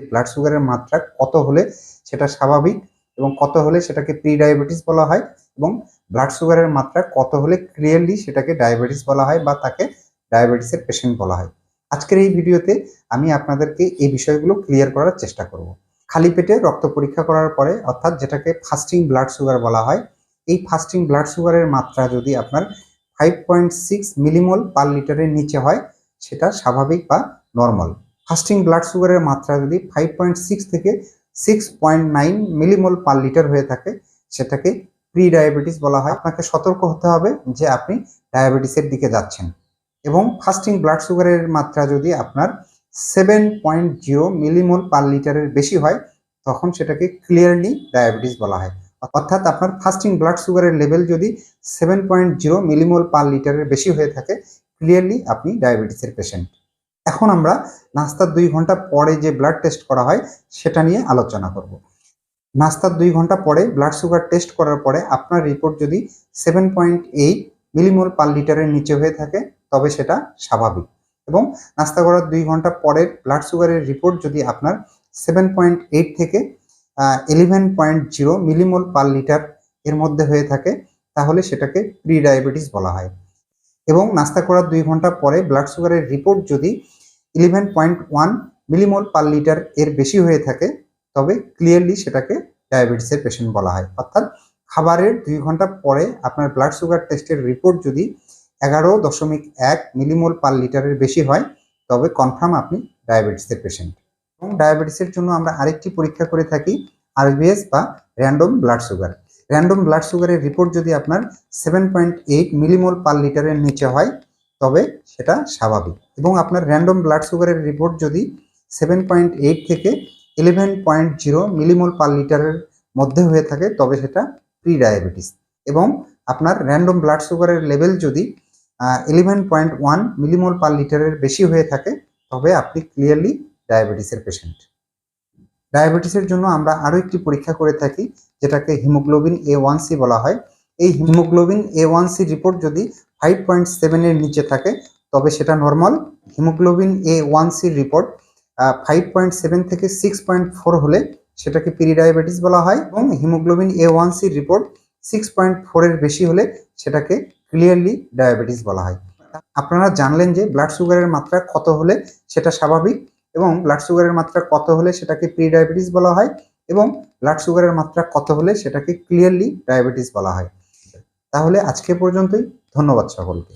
Blood সুগারের মাত্রা কত হলে সেটা স্বাভাবিক এবং কত হলে সেটাকে প্রি ডায়াবেটিস বলা হয় এবং ব্লাড সুগারের মাত্রা কত হলে ক্লিয়ারলি সেটাকে ডায়াবেটিস বলা হয় বা তাকে ডায়াবেটিসের পেশেন্ট বলা হয়। আজকের এই ভিডিওতে আমি আপনাদেরকে এই বিষয়গুলো ক্লিয়ার করার চেষ্টা করব। খালি পেটে রক্ত পরীক্ষা করার পরে অর্থাৎ যেটাকে ফাস্টিং ব্লাড সুগার বলা হয়, এই ফাস্টিং ব্লাড সুগারের মাত্রা যদি আপনার five point six millimole per লিটারের নিচে হয়, সেটা স্বাভাবিক বা নর্মাল ফাস্টিং ব্লাড সুগারের মাত্রা যদি ফাইভ পয়েন্ট সিক্স থেকে six point nine millimole per litre হয়ে থাকে, সেটাকে প্রি ডায়াবেটিস বলা হয়। আপনাকে সতর্ক হতে হবে যে আপনি ডায়াবেটিসের দিকে যাচ্ছেন। এবং ফাস্টিং ব্লাড সুগারের মাত্রা যদি আপনার seven point zero millimole per লিটারের বেশি হয়, তখন সেটাকে ক্লিয়ারলি ডায়াবেটিস বলা হয়। অর্থাৎ আপনার ফাস্টিং ব্লাড সুগারের লেভেল যদি seven point zero millimole per লিটারের বেশি হয়ে থাকে ক্লিয়ারলি আপনি ডায়াবেটিসের পেশেন্ট এখন আমরা নাস্তার দুই ঘণ্টা পরে যে ব্লাড টেস্ট করা হয়, সেটা নিয়ে আলোচনা করব। নাস্তার দুই ঘণ্টা পরে ব্লাড সুগার টেস্ট করার পরে আপনার রিপোর্ট যদি seven point eight millimole per লিটারের নিচে হয়ে থাকে, তবে সেটা স্বাভাবিক। এবং নাস্তা করার দুই ঘণ্টা পরের ব্লাড সুগারের রিপোর্ট যদি আপনার সেভেন পয়েন্ট এইট থেকে eleven point zero millimole per litre এর মধ্যে হয়ে থাকে, তাহলে সেটাকে প্রি ডায়াবেটিস বলা হয়। এবং নাস্তা করার দুই ঘণ্টা পরে ব্লাড সুগারের রিপোর্ট যদি eleven point one millimole per litre এর বেশি হয়ে থাকে, তবে ক্লিয়ারলি সেটাকে ডায়াবেটিসের পেশেন্ট বলা হয়। অর্থাৎ খাবারের দুই ঘণ্টা পরে আপনার ব্লাড সুগার টেস্টের রিপোর্ট যদি এগারো দশমিক এক মিলিমোল পার লিটারের বেশি হয়, তবে কনফার্ম আপনি ডায়াবেটিসের পেশেন্ট এবং ডায়াবেটিসের জন্য আমরা আরেকটি পরীক্ষা করে থাকি আরবিএস বা random blood sugar random blood সুগারের রিপোর্ট যদি আপনার seven point eight millimole per লিটারের নিচে হয় তবে সেটা স্বাভাবিক। এবং আপনার র্যান্ডম ব্লাড সুগারের রিপোর্ট যদি সেভেন পয়েন্ট এইট থেকে eleven point zero millimole per লিটারের মধ্যে হয়ে থাকে, তবে সেটা প্রি ডায়াবেটিস এবং আপনার র্যান্ডম ব্লাড সুগারের লেভেল যদি eleven point one millimole per লিটারের বেশি হয়ে থাকে, তবে আপনি ক্লিয়ারলি ডায়াবেটিসের পেশেন্ট ডায়াবেটিসের জন্য আমরা আরও একটি পরীক্ষা করে থাকি, যেটাকে হিমোগ্লোবিন এ ওয়ান সি বলা হয়। এই haemoglobin A one C report যদি ফাইভ পয়েন্ট সেভেনের নিচে থাকে, তবে সেটা normal haemoglobin A one C report five point seven থেকে সিক্স পয়েন্ট ফোর হলে সেটাকে প্রি ডায়াবেটিস বলা হয় এবং haemoglobin A one C report six point ফোরের বেশি হলে সেটাকে ক্লিয়ারলি ডায়াবেটিস বলা হয়। আপনারা জানলেন যে ব্লাড সুগারের মাত্রা কত হলে সেটা স্বাভাবিক এবং ব্লাড সুগারের মাত্রা কত হলে সেটাকে প্রি ডায়াবেটিস বলা হয় এবং ব্লাড সুগারের মাত্রা কত হলে সেটাকে ক্লিয়ারলি ডায়াবেটিস বলা হয়। তাহলে আজকে পর্যন্তই ধন্যবাদ সকলকে।